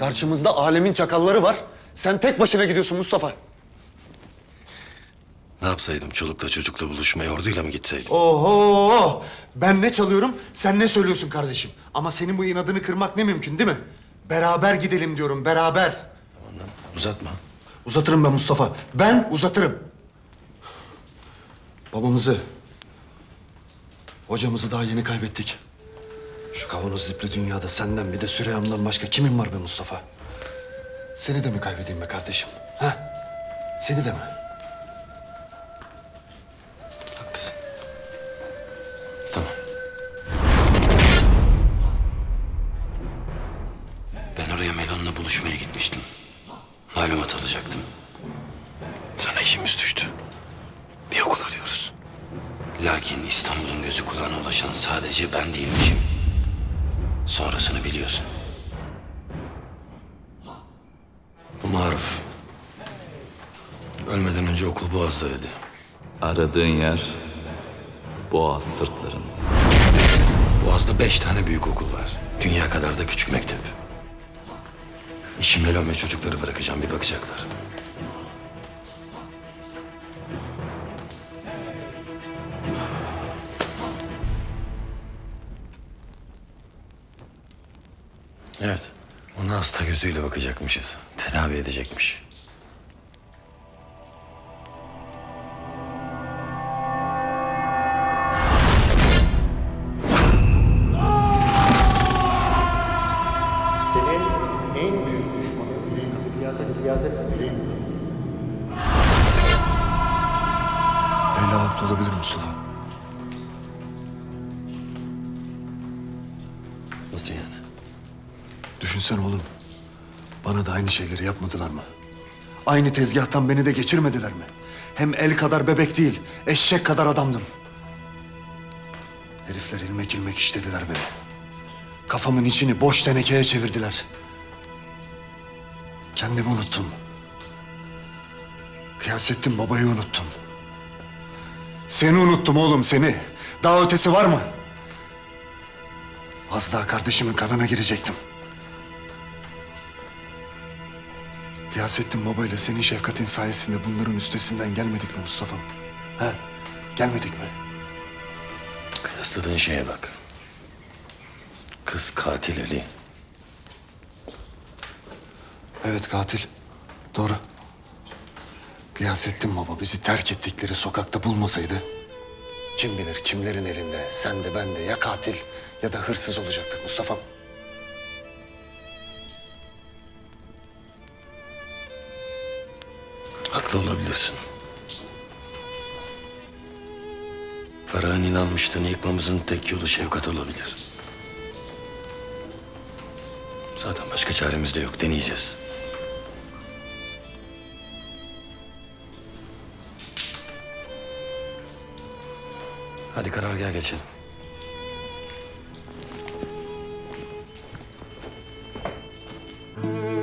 Karşımızda alemin çakalları var. Sen tek başına gidiyorsun Mustafa. Ne yapsaydım? Çolukla çocukla buluşmaya orduyla mı gitseydim? Oho! Ben ne çalıyorum, sen ne söylüyorsun kardeşim? Ama senin bu inadını kırmak ne mümkün değil mi? Beraber gidelim diyorum, beraber. Ondan uzatma. Uzatırım ben Mustafa. Ben uzatırım. Babamızı, hocamızı daha yeni kaybettik. Şu kavanoz zipli dünyada senden bir de Süreyya'mdan başka kimin var be Mustafa? Seni de mi kaybedeyim be kardeşim? Ha? Seni de mi? Haklısın. Tamam. Ben oraya Melon'la buluşmaya gitmiştim. Malumat alacaktım. Sana işimiz düştü. Bir okul arıyoruz. Lakin İstanbul'un gözü kulağına ulaşan sadece ben değilmişim. Sonrasını biliyorsun. Maruf. Ölmeden önce okul Boğaz'da dedi. Aradığın yer Boğaz sırtlarında. Boğaz'da beş tane büyük okul var. Dünya kadar da küçük mektep. İşim ve çocukları bırakacağım bir bakacaklar. Evet. Ona hasta gözüyle bakacakmışız. Tedavi edecekmiş. Senin en büyük düşmanın fileğin riyazet, riyazet de fileğin Leyla haklı olabilir Mustafa. Nasıl yani? Düşünsene oğlum. Bana da aynı şeyleri yapmadılar mı? Aynı tezgahtan beni de geçirmediler mi? Hem el kadar bebek değil, eşek kadar adamdım. Herifler ilmek ilmek işlediler beni. Kafamın içini boş tenekeye çevirdiler. Kendimi unuttum. Kıyasettin babayı unuttum. Seni unuttum oğlum seni. Daha ötesi var mı? Az daha kardeşimin kanına girecektim. Gıyasettin babayla senin şefkatin sayesinde bunların üstesinden gelmedik mi Mustafa'm? He? Gelmedik mi? Kıyasladığın şeye bak. Kız katil Ali. Evet katil. Doğru. Gıyasettin baba bizi terk ettikleri sokakta bulmasaydı... ...kim bilir kimlerin elinde, sen de ben de ya katil ya da hırsız olacaktık Mustafa'm. haklı olabilirsin. Ferah'ın inanmıştığını yıkmamızın tek yolu şefkat olabilir. Zaten başka çaremiz de yok. Deneyeceğiz. Hadi karar gel geçelim. Hmm.